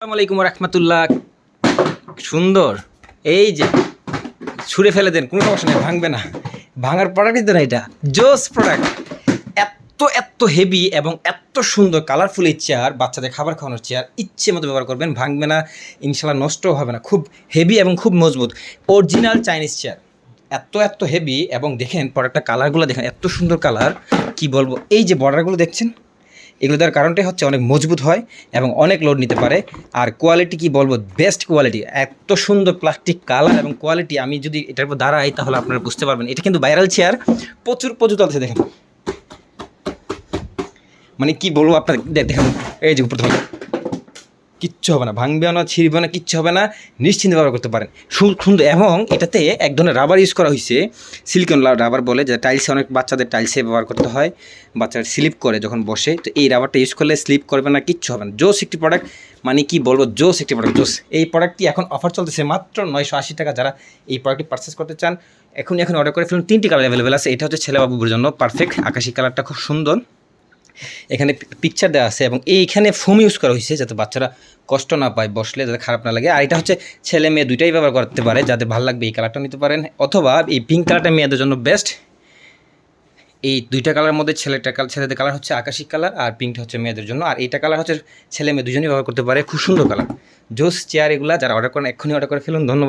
আসসালামু আলাইকুম রহমতুল্লাহ সুন্দর। এই যে, ছুঁড়ে ফেলে দেন, কোনো সমস্যা নেই, ভাঙবে না। ভাঙার প্রোডাক্টই তো না এটা। জোস প্রোডাক্ট এত এত হেভি এবং এত সুন্দর কালারফুল এই চেয়ার বাচ্চাদের খাবার খাওয়ানোর চেয়ার ইচ্ছে মতো ব্যবহার করবেন, ভাঙবে না, ইনশাল্লাহ নষ্টও হবে না। খুব হেভি এবং খুব মজবুত। অরিজিনাল চাইনিজ চেয়ার এত এত হেভি এবং দেখেন প্রোডাক্টটা কালারগুলো দেখেন এত সুন্দর কালার কি বলব? এই যে বর্ডারগুলো দেখছেন এগুলো দেওয়ার কারণটাই হচ্ছে অনেক মজবুত হয় এবং অনেক লোড নিতে পারে। আর কোয়ালিটি কি বলব? বেস্ট কোয়ালিটি এত সুন্দর প্লাস্টিক কালার এবং কোয়ালিটি আমি যদি এটার উপর দাঁড়াই তাহলে আপনারা বুঝতে পারবেন। এটা কিন্তু ভাইরাল চেয়ার প্রচুর প্রচুর আছে দেখেন। মানে কি বলব আপনার? দেখেন। এই যে প্রথমে কিচ্ছু হবে না ভাঙবেও না, ছিঁড়বে না, কিচ্ছু হবে না, নিশ্চিন্তে ব্যবহার করতে পারেন। সুন্দর এবং এটাতে এক ধরনের রাবার ইউজ করা হয়েছে সিলিকন রাবার বলে, যে টাইলসে অনেক বাচ্চাদের টাইলসে ব্যবহার করতে হয়, বাচ্চারা স্লিপ করে যখন বসে, তো এই রাবারটা ইউজ করলে স্লিপ করবে না, কিচ্ছু হবে না। জোস একটি প্রোডাক্ট মানে কি বলব, জোস একটি প্রোডাক্ট জোস। এই প্রোডাক্টটি এখন অফার চলতেছে মাত্র নয়শো আশি টাকা, যারা এই প্রোডাক্টটি পারচেস করতে চান এখন এখন অর্ডার করে ফেলুন। তিনটি কালার অ্যাভেলেবেল আছে, এটা হচ্ছে ছেলে বাবুর জন্য পারফেক্ট আকাশি কালারটা খুব সুন্দর। এখানে পিকচার দেওয়া আছে এবং এইখানে ফোম ইউজ করা হয়েছে যাতে বাচ্চারা কষ্ট না পায়, বসলে যাতে খারাপ না লাগে। আর এটা হচ্ছে ছেলে মেয়ে দুইটাই ব্যবহার করতে পারে, যাদের ভালো লাগবে এই কালারটা নিতে পারেন। অথবা এই পিঙ্ক কালারটা মেয়েদের জন্য বেস্ট এই দুইটা কালার মধ্যে ছেলেটা কালার ছেলেদের কালার হচ্ছে আকাশি কালার আর পিঙ্কটা হচ্ছে মেয়েদের জন্য। আর এইটা কালার হচ্ছে ছেলে মেয়ে দুজনেই ব্যবহার করতে পারে। খুব সুন্দর কালার জোস চেয়ার এগুলা যারা অর্ডার করেন, এক্ষুনি অর্ডার করে ফেলুন। ধন্যবাদ।